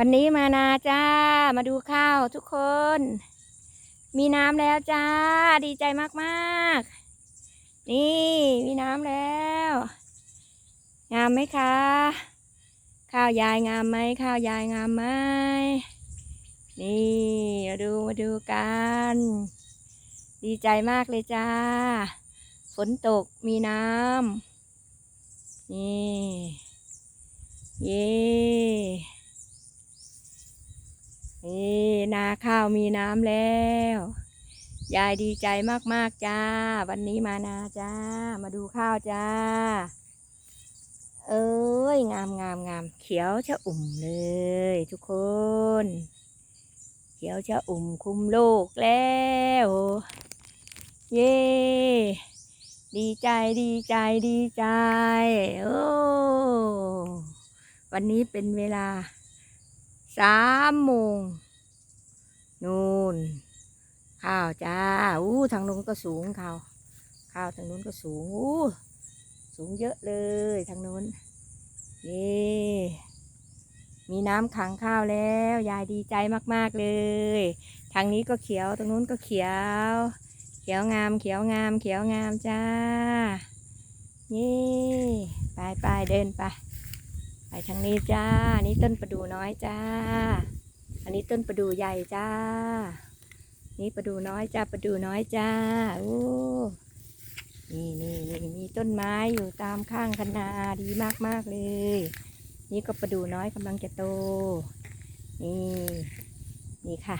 วันนี้มานาจ้า มาดูข้าวทุกคน มีน้ำแล้วจ้า ดีใจมากๆ นี่มีน้ำแล้ว งามไหมคะ ข้าวยายงามไหมข้าวยายงามไหมนี่มาดูมาดูกัน ดีใจมากเลยจ้า ฝนตกมีน้ำนี่ เย้ นี่นาข้าวมีน้ำแล้ว ยายดีใจมากๆจ้า วันนี้มานาจ้า มาดูข้าวจ้า เอ้ยงามงามงามเขียวชะอุ่มเลย ทุกคน เขียวชะอุ่มคุมโลกแล้ว เย้ดีใจดีใจดีใจ โอ้ วันนี้เป็นเวลา สามโมงนู่นข้าวจ้าอู้ทางนู้นก็สูงข้าวข้าวทางนู้นก็สูงอู้สูงเยอะเลยทางนู้นนี่มีน้ำขังข้าวแล้ว ยายดีใจมากๆเลย ทางนี้ก็เขียวตรงนู้นก็เขียว เขียวงามเขียวงามเขียวงามจ้านี่ไปไปเดินไป ไปทางนี้จ้านี่ต้นประดูน้อยจ้า อันนี้ต้นประดูใหญ่จ้า นี่ประดูน้อยจ้า ประดูน้อยจ้า โอ้นี่นี่นี่มีต้นไม้อยู่ตามข้างคันนาดีมากมากเลย นี่ก็ประดูน้อยกำลังจะโต นี่ นี่ค่ะ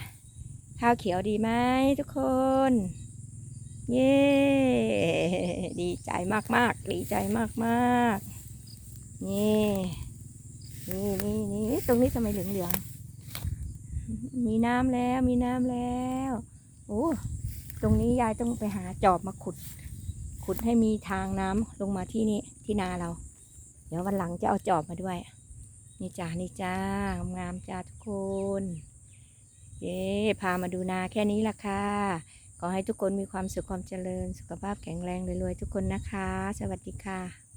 ข้าวเขียวดีไหมทุกคน เย้ ดีใจมากๆดีใจมากๆนี่ นี่นี่นี่ตรงนี้ทำไมเหลืองๆมีน้ำแล้วมีน้ำแล้วโอ้ตรงนี้ยายต้องไปหาจอบมาขุด ขุดให้มีทางน้ำลงมาที่นี่ที่นาเรา เดี๋ยววันหลังจะเอาจอบมาด้วย นี่จ้านี่จ้างามจ้าทุกคนเย้พามาดูนาแค่นี้ละค่ะ ขอให้ทุกคนมีความสุขความเจริญ สุขภาพแข็งแรงรวยๆทุกคนนะคะ สวัสดีค่ะ